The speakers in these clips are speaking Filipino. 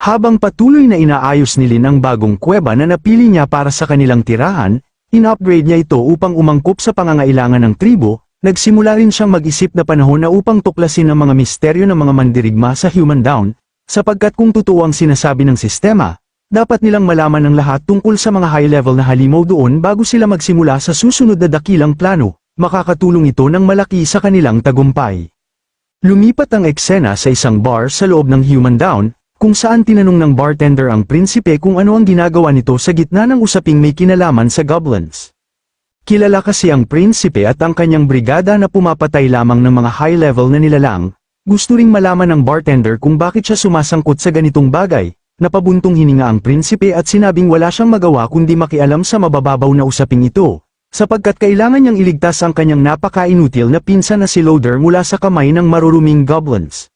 Habang patuloy na inaayos ni Lin ang bagong kuweba na napili niya para sa kanilang tirahan, in-upgrade niya ito upang umangkop sa pangangailangan ng tribo, nagsimula rin siyang mag-isip na panahon na upang tuklasin ang mga misteryo ng mga mandirigma sa Human Down, sapagkat kung totoo ang sinasabi ng sistema, dapat nilang malaman ang lahat tungkol sa mga high-level na halimaw doon bago sila magsimula sa susunod na dakilang plano, makakatulong ito ng malaki sa kanilang tagumpay. Lumipat ang eksena sa isang bar sa loob ng Human Down, kung saan tinanong ng bartender ang prinsipe kung ano ang ginagawa nito sa gitna ng usaping may kinalaman sa goblins. Kilala kasi ang prinsipe at ang kanyang brigada na pumapatay lamang ng mga high-level na nilalang, gusto ring malaman ng bartender kung bakit siya sumasangkot sa ganitong bagay, napabuntong hininga ang prinsipe at sinabing wala siyang magawa kundi makialam sa mabababaw na usaping ito, sapagkat kailangan niyang iligtas ang kanyang napaka-inutil na pinsan na si Loader mula sa kamay ng maruruming goblins.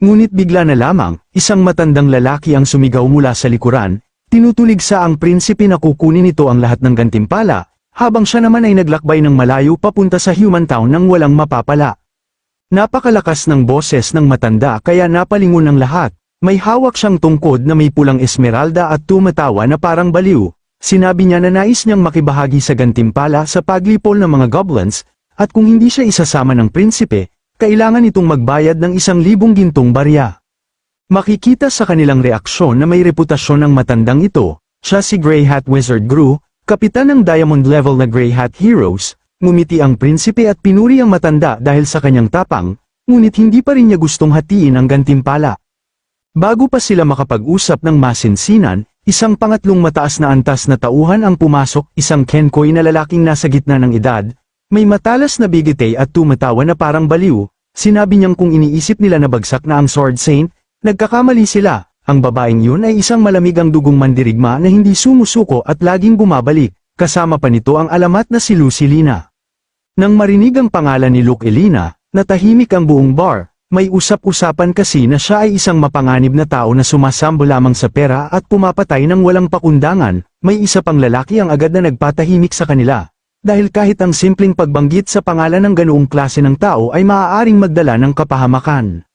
Ngunit bigla na lamang, isang matandang lalaki ang sumigaw mula sa likuran, tinutulig sa ang prinsipe na kukunin ito ang lahat ng gantimpala, habang siya naman ay naglakbay ng malayo papunta sa human town nang walang mapapala. Napakalakas ng boses ng matanda kaya napalingon ng lahat, may hawak siyang tungkod na may pulang esmeralda at tumatawa na parang baliw, sinabi niya na nais niyang makibahagi sa gantimpala sa paglipol ng mga goblins, at kung hindi siya isasama ng prinsipe, kailangan itong magbayad ng isang libong gintong barya. Makikita sa kanilang reaksyon na may reputasyon ng matandang ito, siya si Grey Hat Wizard Gru, kapitan ng Diamond level na Grey Hat Heroes, ngumiti ang prinsipe at pinuri ang matanda dahil sa kanyang tapang, ngunit hindi pa rin niya gustong hatiin ang gantimpala. Bago pa sila makapag-usap ng masinsinan, isang pangatlong mataas na antas na tauhan ang pumasok, isang kenkoy na lalaking nasa gitna ng edad, may matalas na bigitay at tumatawa na parang baliw, sinabi niyang kung iniisip nila na bagsak na ang Sword Saint, nagkakamali sila, ang babaeng yun ay isang malamig ang dugong mandirigma na hindi sumusuko at laging bumabalik, kasama pa nito ang alamat na si Lucilina. Nang marinig ang pangalan ni Luke Elina, natahimik ang buong bar, may usap-usapan kasi na siya ay isang mapanganib na tao na sumasambo lamang sa pera at pumapatay ng walang pakundangan, may isa pang lalaki ang agad na nagpatahimik sa kanila. Dahil kahit ang simpleng pagbanggit sa pangalan ng ganoong klase ng tao ay maaaring magdala ng kapahamakan.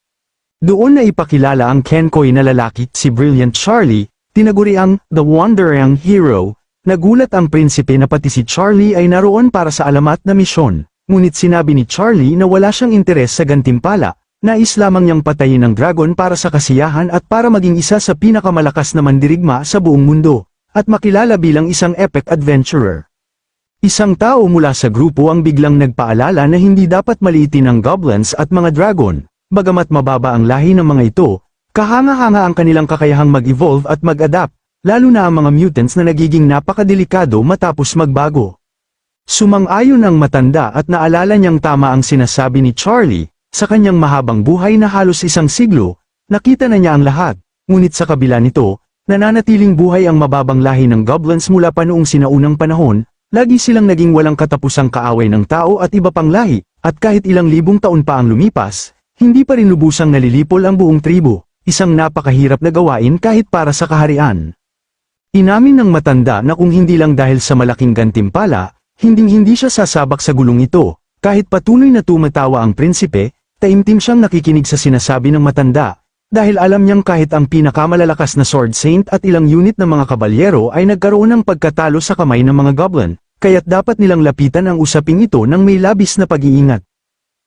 Doon na ipakilala ang Kenkoy na lalaki, si Brilliant Charlie, tinaguri ang The Wandering Hero, nagulat ang prinsipe na pati si Charlie ay naroon para sa alamat na misyon, ngunit sinabi ni Charlie na wala siyang interes sa gantimpala, nais lamang niyang patayin ng dragon para sa kasiyahan at para maging isa sa pinakamalakas na mandirigma sa buong mundo, at makilala bilang isang epic adventurer. Isang tao mula sa grupo ang biglang nagpaalala na hindi dapat maliitin ang goblins at mga dragon, bagamat mababa ang lahi ng mga ito, kahanga-hanga ang kanilang kakayahang mag-evolve at mag-adapt, lalo na ang mga mutants na nagiging napakadelikado matapos magbago. Sumang-ayon ang matanda at naalala niyang tama ang sinasabi ni Charlie, sa kanyang mahabang buhay na halos isang siglo, nakita na niya ang lahat, ngunit sa kabila nito, nananatiling buhay ang mababang lahi ng goblins mula pa noong sinaunang panahon, lagi silang naging walang katapusang kaaway ng tao at iba pang lahi, at kahit ilang libong taon pa ang lumipas, hindi pa rin lubusang nalilipol ang buong tribo, isang napakahirap na gawain kahit para sa kaharian. Inamin ng matanda na kung hindi lang dahil sa malaking gantimpala, hinding-hindi siya sasabak sa gulong ito, kahit patuloy na tumatawa ang prinsipe, taimtim siyang nakikinig sa sinasabi ng matanda, dahil alam niyang kahit ang pinakamalalakas na Sword Saint at ilang unit ng mga kabalyero ay nagkaroon ng pagkatalo sa kamay ng mga goblin, kaya't dapat nilang lapitan ang usaping ito ng may labis na pag-iingat.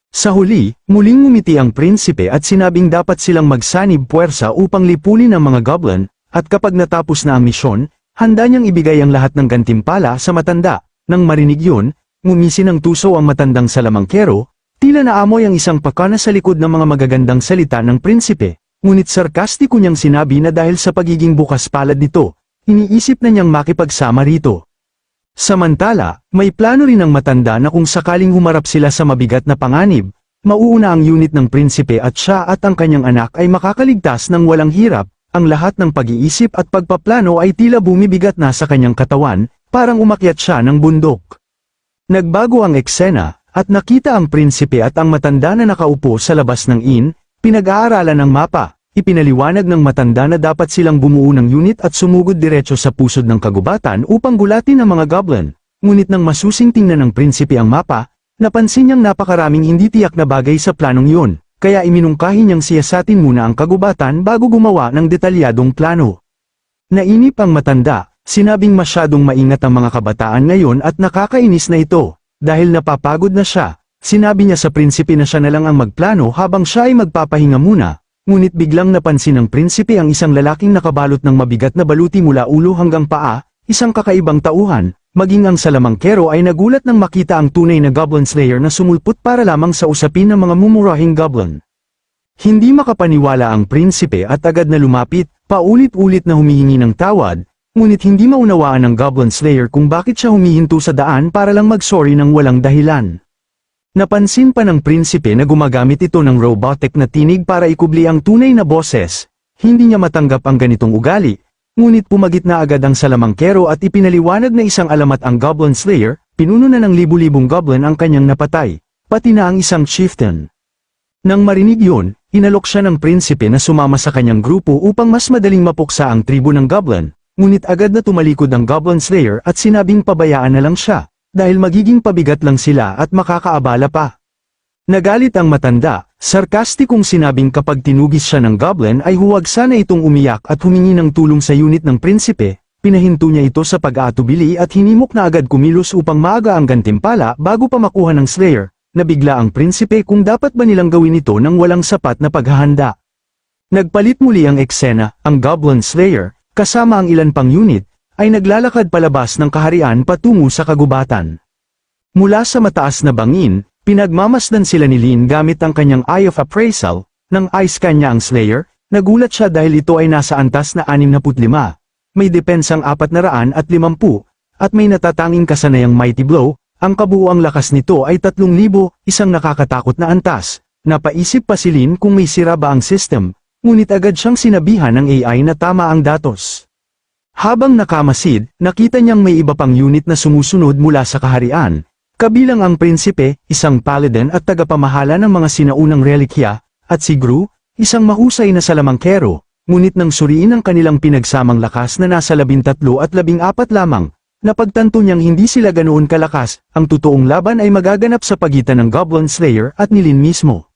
Sa huli, muling ngumiti ang prinsipe at sinabing dapat silang magsanib puwersa upang lipulin ang mga goblin, at kapag natapos na ang misyon, handa niyang ibigay ang lahat ng gantimpala sa matanda. Nang marinig yun, ngumisi ng tuso ang matandang salamangkero, tila naamoy ang isang pakana sa likod ng mga magagandang salita ng prinsipe, ngunit sarkastiko niyang sinabi na dahil sa pagiging bukas palad nito, iniisip na niyang makipagsama rito. Samantala, may plano rin ang matanda na kung sakaling humarap sila sa mabigat na panganib, mauuna ang unit ng prinsipe at siya at ang kanyang anak ay makakaligtas ng walang hirap, ang lahat ng pag-iisip at pagpaplano ay tila bumibigat na sa kanyang katawan, parang umakyat siya ng bundok. Nagbago ang eksena, at nakita ang prinsipe at ang matanda na nakaupo sa labas ng inn, pinag-aaralan ng mapa, ipinaliwanag ng matanda na dapat silang bumuo ng unit at sumugod diretso sa pusod ng kagubatan upang gulatin ang mga goblin. Ngunit nang masusing tingnan ng prinsipe ang mapa, napansin niyang napakaraming hindi tiyak na bagay sa planong yun, kaya iminungkahi niyang siyasatin muna ang kagubatan bago gumawa ng detalyadong plano. Nainip ang matanda, sinabing masyadong maingat ang mga kabataan ngayon at nakakainis na ito, dahil napapagod na siya. Sinabi niya sa prinsipe na siya na lang ang magplano habang siya ay magpapahinga muna, ngunit biglang napansin ng prinsipe ang isang lalaking nakabalot ng mabigat na baluti mula ulo hanggang paa, isang kakaibang tauhan, maging ang salamangkero ay nagulat nang makita ang tunay na Goblin Slayer na sumulpot para lamang sa usapin ng mga mumurahing goblin. Hindi makapaniwala ang prinsipe at agad na lumapit, paulit-ulit na humihingi ng tawad, ngunit hindi maunawaan ng Goblin Slayer kung bakit siya humihinto sa daan para lang mag-sorry ng walang dahilan. Napansin pa ng prinsipe na gumagamit ito ng robotic na tinig para ikubli ang tunay na boses. Hindi niya matanggap ang ganitong ugali, ngunit pumagit na agad ang salamangkero at ipinaliwanag na isang alamat ang Goblin Slayer, pinuno na ng libu-libong goblin ang kanyang napatay, pati na ang isang chieftain. Nang marinig yun, inalok siya ng prinsipe na sumama sa kanyang grupo upang mas madaling mapuksa ang tribo ng goblin, ngunit agad na tumalikod ang Goblin Slayer at sinabing pabayaan na lang siya, dahil magiging pabigat lang sila at makakaabala pa. Nagalit ang matanda, sarkastikong sinabing kapag tinugis siya ng goblin ay huwag sana itong umiyak at humingi ng tulong sa unit ng prinsipe, pinahinto niya ito sa pag-aatubili at hinimok na agad kumilos upang maaga ang gantimpala bago pa makuha ng Slayer, nabigla ang prinsipe kung dapat ba nilang gawin ito ng walang sapat na paghahanda. Nagpalit muli ang eksena, ang Goblin Slayer, kasama ang ilan pang unit, ay naglalakad palabas ng kaharian patungo sa kagubatan. Mula sa mataas na bangin, pinagmamasdan sila ni Lin gamit ang kanyang Eye of Appraisal, nang ice kanya ang Slayer, nagulat siya dahil ito ay nasa antas na 65, may depensang 450, at may natatanging kasanayang Mighty Blow, ang kabuuang lakas nito ay 3,000, isang nakakatakot na antas. Napaisip pa si Lin kung may sira ba ang system, ngunit agad siyang sinabihan ng AI na tama ang datos. Habang nakamasid, nakita niyang may iba pang unit na sumusunod mula sa kaharian, kabilang ang prinsipe, isang paladin at tagapamahala ng mga sinaunang relikya, at si Gru, isang mahusay na salamangkero, ngunit nang suriin ang kanilang pinagsamang lakas na nasa 13 at 14 lamang, napagtanto niyang hindi sila ganoon kalakas, ang totoong laban ay magaganap sa pagitan ng Goblin Slayer at nilin mismo.